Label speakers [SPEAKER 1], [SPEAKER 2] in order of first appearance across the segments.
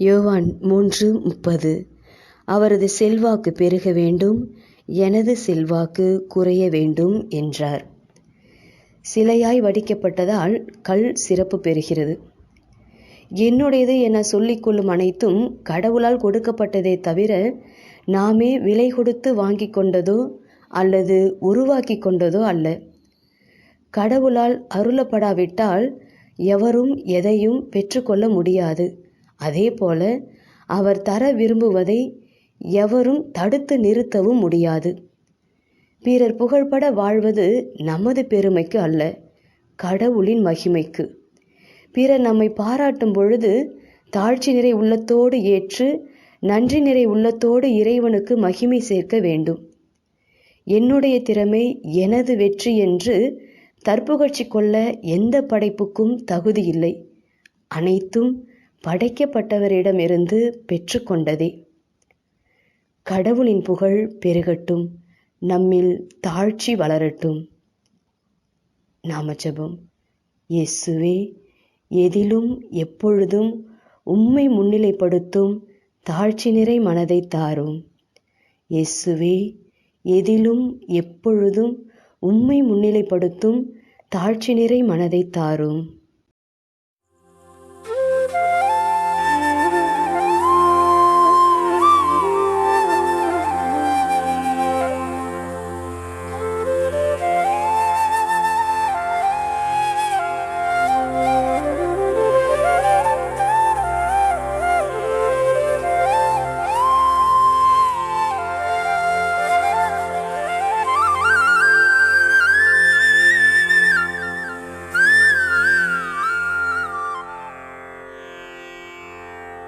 [SPEAKER 1] யோவான் மூன்று முப்பது. அவரது செல்வாக்கு பெருக வேண்டும் எனது செல்வாக்கு குறைய வேண்டும் என்றார். சிலையாய் வடிக்கப்பட்டதால் கல் சிறப்பு பெறுகிறது. என்னுடையது என சொல்லிக்கொள்ளும் அனைத்தும் கடவுளால் கொடுக்கப்பட்டதே தவிர நாமே விலை கொடுத்து வாங்கி கொண்டதோ அல்லது உருவாக்கி கொண்டதோ அல்ல. கடவுளால் அருளப்படாவிட்டால் எவரும் எதையும் பெற்றுக்கொள்ள முடியாது. அதேபோல அவர் தர விரும்புவதை எவரும் தடுத்து நிறுத்தவும் முடியாது. பிறர் புகழ்பட வாழ்வது நமது பெருமைக்கு அல்ல கடவுளின் மகிமைக்கு. பிறர் நம்மை பாராட்டும் பொழுது தாழ்ச்சி நிறை உள்ளத்தோடு ஏற்று நன்றி நிறை உள்ளத்தோடு இறைவனுக்கு மகிமை சேர்க்க வேண்டும். என்னுடைய திறமை எனது வெற்றி என்று தற்புகழ்ச்சி கொள்ள எந்த படைப்புக்கும் தகுதி இல்லை. அனைத்தும் படைக்கப்பட்டவரிடமிருந்து பெற்றுக்கொண்டதே. கடவுளின் புகழ் பெருகட்டும் நம்மில் தாழ்ச்சி வளரட்டும். நாம ஜெபம் இயேசுவே எதிலும் எப்பொழுதும் உம்மை முன்னிலைப்படுத்தும் தாழ்ச்சி நிறை மனதை தாரும். இயேசுவே எதிலும் எப்பொழுதும் உம்மை முன்னிலைப்படுத்தும் தாழ்ச்சி நிறை மனதை தாரும்.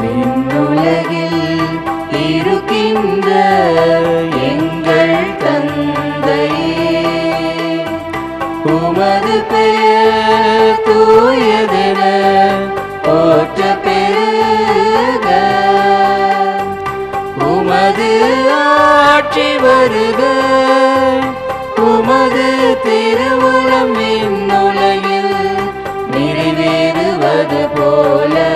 [SPEAKER 2] விண்ணுலகில் இருக்கின்ற எங்கள் தந்தையே. உமது பெயர் தூயதென போற்ற பெருக உமது ஆட்சி வருக. உமது திருவுளம் விண்ணுலகில் நிறைவேறுவது போல.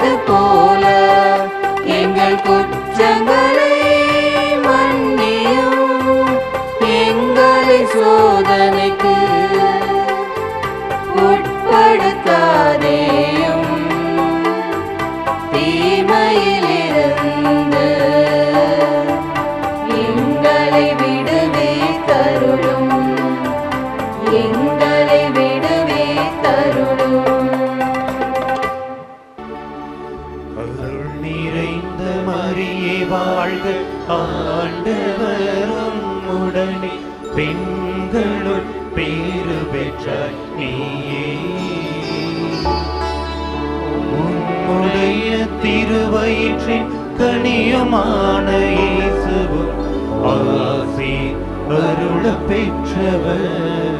[SPEAKER 3] திருவயிற்றின் கனியுமான இயேசுவும். ஆசி அருள பெற்றவர்.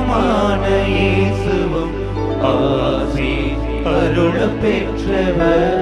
[SPEAKER 3] கருமான இயேசுவும் ஆசி அருள பெற்றவர்.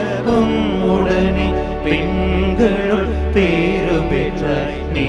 [SPEAKER 3] உலகும் உடனே பெண்களுள் பேரு பெற்ற நீ